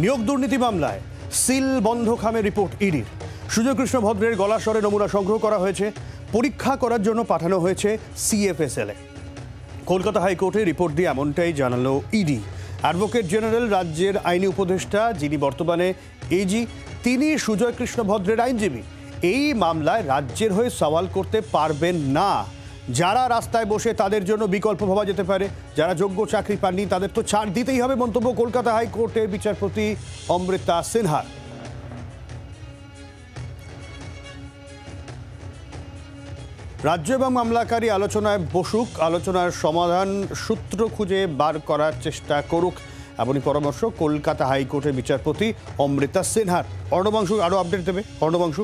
নিয়োগ দুর্নীতি মামলায় সিল বন্ধ খামে রিপোর্ট ইডির। সুজয় কৃষ্ণ ভদ্রের গলা স্বরে নমুনা সংগ্রহ করা হয়েছে। পরীক্ষা করার জন্য পাঠানো হয়েছে সিএফএসএল কলকাতা হাইকোর্টে রিপোর্ট দিয়ে এমনটাই জানালো ইডি। অ্যাডভোকেট জেনারেল, রাজ্যের আইনি উপদেষ্টা যিনি বর্তমানে এজি তিনি সুজয় কৃষ্ণ ভদ্রের আইনজীবী। এই মামলায় রাজ্যের হয়ে সওয়াল করতে পারবেন না। যারা রাস্তায় বসে তাদের জন্য বিকল্প ভাবা যেতে পারে, যারা যোগ্য চাকরি পাননি তাদের তো ছাড় দিতেই হবে মন্তব্য কলকাতা হাইকোর্টের বিচারপতি অমৃতা সিনহার রাজ্য এবং মামলাকারী আলোচনায় বসুক, আলোচনার সমাধান সূত্র খুঁজে বার করার চেষ্টা করুক, এমনই পরামর্শ কলকাতা হাইকোর্টের বিচারপতি অমৃতা সিনহার। অর্ণবাংশু আরও আপডেট দেবে। অর্ণবাংশু।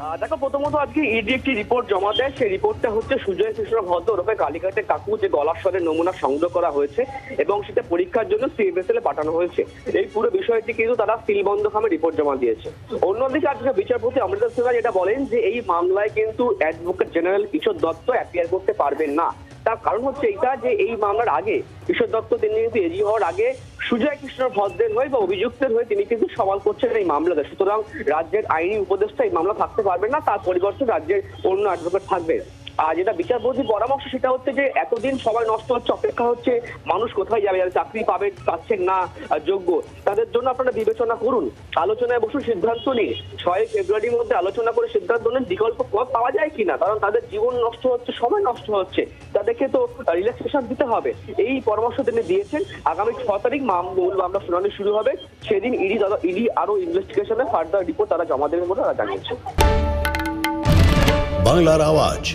দেখো, প্রথমত আজকে ইডি একটি রিপোর্ট জমা দেয়। সেই রিপোর্টটা হচ্ছে সুজয় কৃষ্ণ ভদ্র ওরফে কালীঘাটের কাকু যে গলাস্বরের নমুনা সংগ্রহ করা হয়েছে এবং সেটা পরীক্ষার জন্য সিএফএসএল এ পাঠানো হয়েছে। এই পুরো বিষয়টি কিন্তু তারা সিলবন্ধ খামে রিপোর্ট জমা দিয়েছে। অন্যদিকে আজকে বিচারপতি অমৃতা সিনহা যেটা বলেন যে এই মামলায় কিন্তু advocate general Kishore Dutta appear করতে পারবেন না। তার কারণ হচ্ছে এটা যে এই মামলার আগে কিশোর দত্ত তিনি কিন্তু এজি হওয়ার আগে সুজয় কৃষ্ণ ভদ্রের হয়ে বা অভিযুক্তের হয়ে তিনি কিন্তু সওয়াল করছেন এই মামলাতে। সুতরাং রাজ্যের আইনি উপদেষ্টা এই মামলা থাকতে পারবেন না, তার পরিবর্তে রাজ্যের অন্য অ্যাডভোকেট থাকবে আর যেটা বিচারপতির পরামর্শ সেটা হচ্ছে যে এতদিন সবাই নষ্ট হচ্ছে, অপেক্ষা হচ্ছে, মানুষ কোথায় যাবে, যারা চাকরি পাবে, পাচ্ছেন না যোগ্য, তাদের জন্য আপনারা বিবেচনা করুন। আলোচনায় বসুন, সিদ্ধান্ত নিয়ে ছয় ফেব্রুয়ারির মধ্যে আলোচনা করে সিদ্ধান্ত নেন, বিকল্প পথ পাওয়া যায় কিনা, কারণ তাদের জীবন নষ্ট হচ্ছে, সময় নষ্ট হচ্ছে। তাদেরকে তো রিল্যাক্সেশন দিতে হবে। এই পরামর্শ তিনি দিয়েছেন। আগামী ছ তারিখ মাম- মূল মামলা শুনানি শুরু হবে। সেদিন ইডি ইডি আরও ইনভেস্টিগেশনে ফার্দার রিপোর্ট তারা জমা দেবে বলে তারা জানিয়েছে। বাংলার আওয়াজ